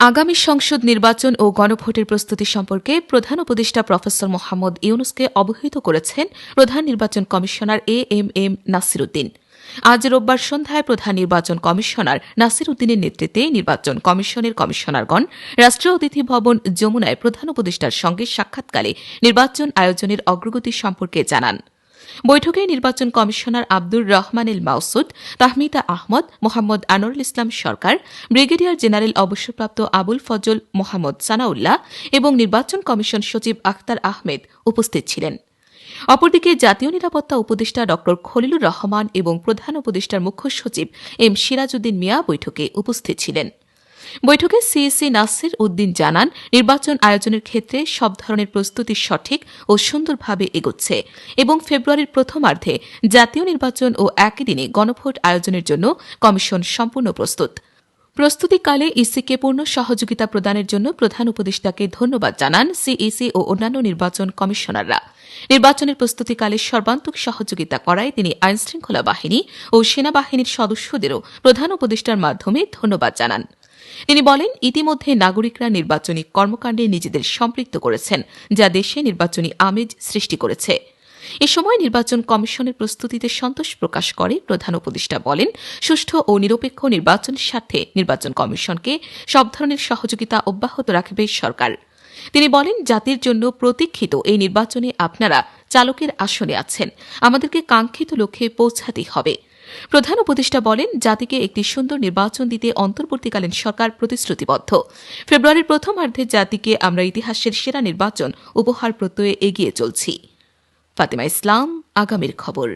আগামী সংসদ নির্বাচন ও গণভোটের প্রস্তুতি সম্পর্কে প্রধান উপদেষ্টা প্রফেসর মোহাম্মদ ইউনুসকে অবহিত করেছেন প্রধান নির্বাচন commissioner A M M Nasiruddin. আজ রোববার সন্ধ্যায় প্রধান নির্বাচন কমিশনার নাসির উদ্দিনের নেতৃত্বে নির্বাচন কমিশনের কমিশনারগণ, রাষ্ট্রীয় অতিথি ভবন যমুনায় প্রধান উপদেষ্টার সঙ্গে সাক্ষাৎকালে নির্বাচন আয়োজনের অগ্রগতি সম্পর্কে জানান। বৈঠকে নির্বাচন commissioner Abdur Rahmanul Masud, Tahmida Ahmad, Mohammad Anwarul Islam Sarkar, brigadier general অবসরপ্রাপ্ত আবুল ফজল মোহাম্মদ সানাউল্লাহ এবং নির্বাচন কমিশন সচিব আখতার আহমেদ উপস্থিত ছিলেন। অপরদিকে জাতীয় নিরাপত্তা উপদেষ্টা ড. খলিলুর রহমান এবং প্রধান উপদেষ্টার মুখ্য সচিব এম সিরাজউদ্দিন মিয়া বৈঠকে উপস্থিত ছিলেন। বৈঠকে সিএসি নাসির উদ্দিন জানান, নির্বাচন আয়োজনের ক্ষেত্রে সব ধরনের প্রস্তুতি সঠিক ও সুন্দরভাবে এগোচ্ছে এবং ফেব্রুয়ারির প্রথমার্ধে জাতীয় নির্বাচন ও একই দিনে গণভোট আয়োজনের জন্য কমিশন সম্পূর্ণ প্রস্তুত। প্রস্তুতিকালে ইসিকে পূর্ণ সহযোগিতা প্রদানের জন্য প্রধান উপদেষ্টাকে ধন্যবাদ জানান সিইসি ও অন্যান্য নির্বাচন কমিশনাররা। নির্বাচনের প্রস্তুতিকালে সর্বান্তক সহযোগিতা করায় তিনি আইনশৃঙ্খলা বাহিনী ও সেনাবাহিনীর সদস্যদেরও প্রধান উপদেষ্টার মাধ্যমে ধন্যবাদ জানান। তিনি বলেন, ইতিমধ্যে নাগরিকরা নির্বাচনী কর্মকাণ্ডে নিজেদের সম্পৃক্ত করেছেন, যা দেশে নির্বাচনী আমেজ সৃষ্টি করেছে। এ সময় নির্বাচন কমিশনের প্রস্তুতিতে সন্তোষ প্রকাশ করে প্রধান উপদেষ্টা বলেন, সুষ্ঠু ও নিরপেক্ষ নির্বাচনের স্বার্থে নির্বাচন কমিশনকে সব ধরনের সহযোগিতা অব্যাহত রাখবে সরকার। তিনি বলেন, জাতির জন্য প্রতীক্ষিত এই নির্বাচনে আপনারা চালকের আসনে আছেন, আমাদেরকে কাঙ্ক্ষিত লক্ষ্যে পৌঁছাতেই হবে। প্রধান উপদেষ্টা বলেন, জাতিকে একটি সুন্দর নির্বাচন দিতে অন্তর্বর্তীকালীন সরকার প্রতিশ্রুতিবদ্ধ। ফেব্রুয়ারির প্রথমার্ধে জাতিকে আমরা ইতিহাসের সেরা নির্বাচন উপহার প্রত্যয়ে এগিয়ে চলছি। ফাতিমা ইসলাম, আগামীর খবর।